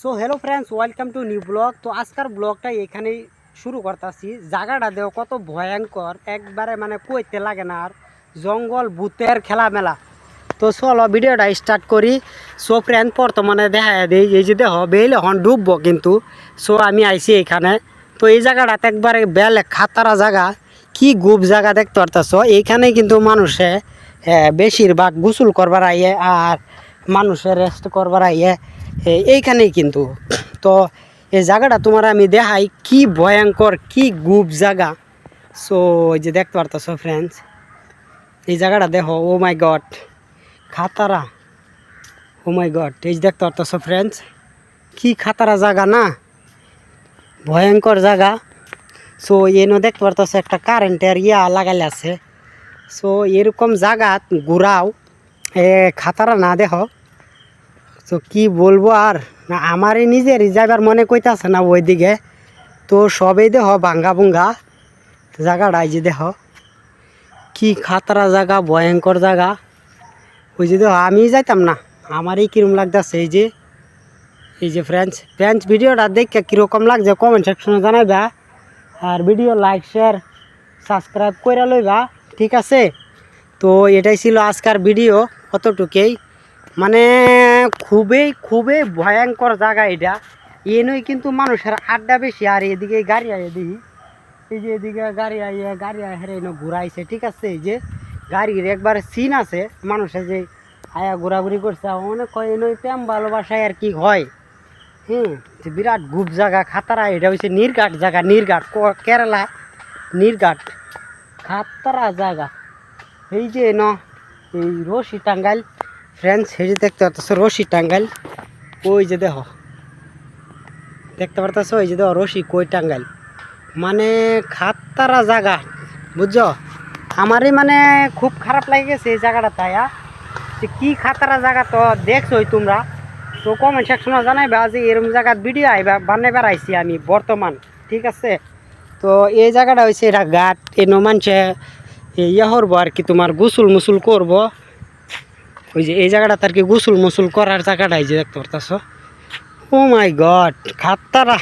So hello friends welcome to new blog তো আজকের ব্লগটা এখানেই শুরু করতেছি। জায়গাটা দেও কত ভয়ঙ্কর। একবারে মানে কইতে লাগে না আর। জঙ্গল, ভূতের খেলা মেলা তো চলো ভিডিওটা স্টার্ট করি। সো ফ্রেন্ড বর্তমানে দেখা দিই এই যে দেহ বেল এখন ডুববো কিন্তু। সো আমি আইছি এখানে। তো এই জায়গাটাতে একবারে বেলে খাতারা জায়গা। কি গুপ জায়গা দেখতে পারতেছ? এইখানেই কিন্তু মানুষে বেশিরভাগ গোসল করবার আইয়ে আর মানুষের রেস্ট করবার আইয়ে। এইখানেই কিন্তু। তো এই জায়গাটা তোমার আমি দেখাই, কি ভয়ঙ্কর, কি গুপ জায়গা। সো এই যে দেখতে পারতেছ ফ্রেন্ডস এই জায়গাটা দেখো ও মাই গড খাতারা। ও মাই গড এই যে দেখতে পারতেছ ফ্রেন্ডস কি খাতারা জায়গা না? ভয়ঙ্কর জায়গা। সো এনে দেখতে পারতেছ একটা কারেন্টের ইয়া লাগাইলে আছে। সো এরকম জায়গা, ঘুরাও। এ, খাতারা না দেখো। তো কি বলব আর? না, আমারই নিজেরই যাবার মনে কইতাছে না ওইদিকে। তো সবেই দেহ ভাঙ্গা ভুঙ্গা। জায়গাটা এই যে দেহ। কি খাতরা জায়গা, ভয়ঙ্কর জায়গা। ওই যে দেহ, আমি যাইতাম না। আমারই কিরম লাগতেছে এই যে এই যে ফ্রেন্ডস ফ্রেন্ডস ভিডিওটা দেখে কীরকম লাগছে কমেন্ট সেকশনে জানাইবা। আর ভিডিও লাইক শেয়ার সাবস্ক্রাইব করে লইবা। ঠিক আছে? তো এটাই ছিল আজকার ভিডিও। অতটুকুই। মানে খুবই খুবই ভয়ঙ্কর জায়গা এটা। এনেই কিন্তু মানুষের আড্ডা বেশি, আর এদিকে গাড়ি আইয়ে দেখি। এই যে এদিকে গাড়ি আইয়ে গাড়ি আহে এনে ঘুরাইছে, ঠিক আছে? এই যে গাড়ির একবার সিন আছে মানুষের যে আয়া ঘোরাঘুরি করছে অনেক কয় এনে প্রেম ভালোবাসায় আর কি হয়? হুম বিরাট গুপ জায়গা, খাতারা, এটা হচ্ছে নির্ঘাট জায়গা, নির্ঘাট কেরালা, নির্ঘাট, খাতারা জায়গা। এই যে ন এই রশি টাঙ্গাইল ফ্রেন্ডস এই যে দেখতে পারতেছো, রশি টাঙ্গাইল। ওই যে দেখো। দেখতে পারতেছো ওই যে দেখো, রশি কই টাঙ্গাইল। মানে খাতারা জায়গা, বুঝছ? আমারই মানে খুব খারাপ লাগে গেছে এই জায়গাটা তাই যে কি খাতারা জায়গা তো দেখছোই তোমরা। তো কমেন্ট সেকশনে জানাইবা যে এরকম জায়গার ভিডিও আইবা বানাই বেড়াইছি আমি বর্তমান, ঠিক আছে? তো এই জায়গাটা হয়েছে এটা ঘাট, এ মানুষে ইয়ে করব আর কি তোমার গোসল মুসুল করব। ওই যে এই জায়গাটা তার কি গোসল মুসুল করার জায়গাটা এই যে দেখতে পারতাছ? ও মাই গড খাতারা